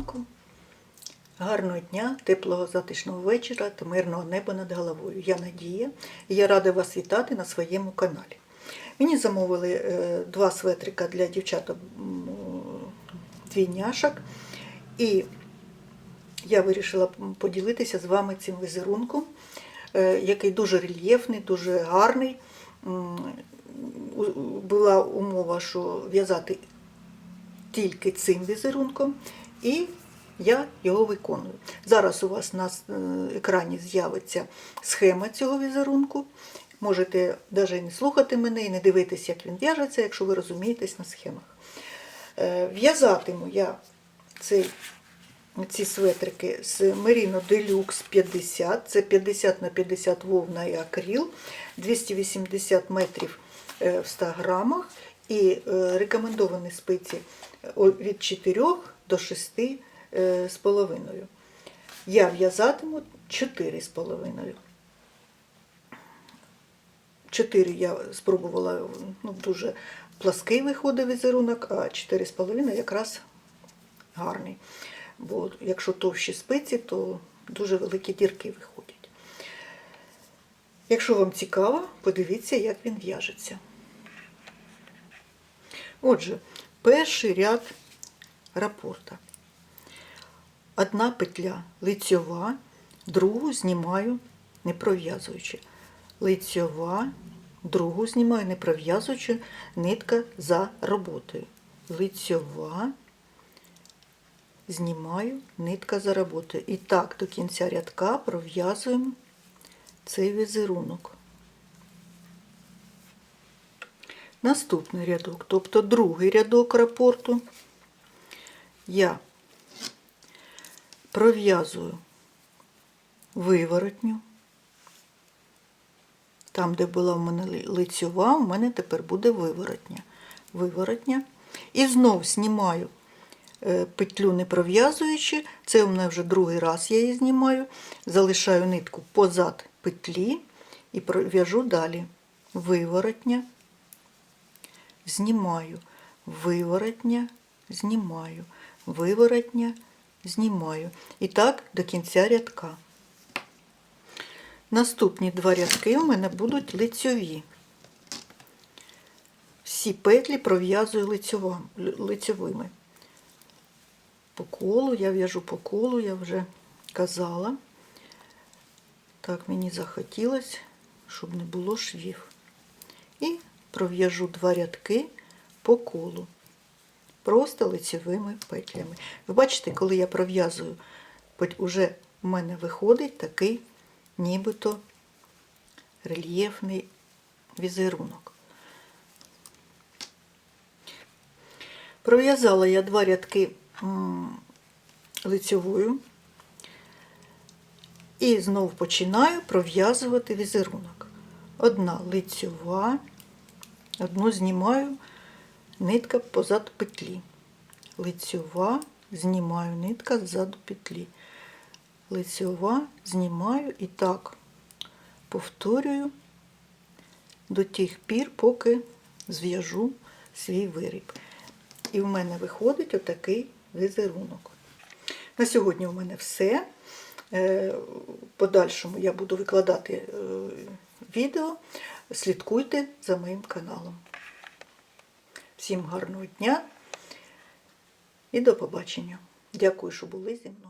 ранку, гарного дня, теплого затишного вечора та мирного неба над головою. Я Надія і я рада вас вітати на своєму каналі. Мені замовили е, два светрика для дівчаток двійняшок. І я вирішила поділитися з вами цим візерунком, е, який дуже рельєфний, дуже гарний. Була умова, що в'язати тільки цим візерунком, і я його виконую. Зараз у вас на е, екрані з'явиться схема цього візерунку. Можете навіть не слухати мене і не дивитися, як він в'яжеться, якщо ви розумієтесь на схемах. Е, В'язатиму я цей, ці светрики з Merino Deluxe 50, це 50 на 50 вовна і акрил, 280 метрів е, в 100 грамах і рекомендовані спиці від 4 до 6 е. Я в'язатиму 4 з половиною. 4 я спробувала, ну, дуже плаский виходить візерунок, а 4,5 якраз гарний. Бо якщо товщі спиці, то дуже великі дірки виходять. Якщо вам цікаво, подивіться, як він в'яжеться. Отже, перший ряд рапорта. Одна петля лицьова, другу знімаю не пров'язуючи. Лицьова, другу знімаю не пров'язуючи, нитка за роботою. Лицьова, знімаю, нитка за роботою. І так до кінця рядка пров'язуємо цей візерунок. Наступний рядок, тобто другий рядок рапорту, я пров'язую виворотню. Там, де була в мене ли- лицьова, у мене тепер буде виворотня. Виворотня. І знов знімаю е, петлю не пров'язуючи. Це у мене вже другий раз я її знімаю. Залишаю нитку позад петлі і в'яжу далі. Виворотня, знімаю, виворотня, знімаю, виворотня, знімаю. І так до кінця рядка. Наступні два рядки у мене будуть лицьові. Всі петлі пров'язую лицьовими. По колу, я в'яжу по колу, я вже казала. Так, мені захотілося, щоб не було швів. І пров'яжу два рядки по колу. Просто лицевими петлями. Ви бачите, коли я пров'язую, уже в мене виходить такий нібито рельєфний візерунок. Пров'язала я два рядки м, лицьовою і знов починаю пров'язувати візерунок. Одна лицьова, одну знімаю нитка позаду петлі. Лицьова, знімаю нитка ззаду петлі. Лицьова, знімаю і так повторюю до тих пір, поки зв'яжу свій виріб. І в мене виходить отакий візерунок. На сьогодні у мене все. Е, подальшому я буду викладати е, відео. Слідкуйте за моїм каналом. Всім гарного дня і до побачення. Дякую, що були зі мною.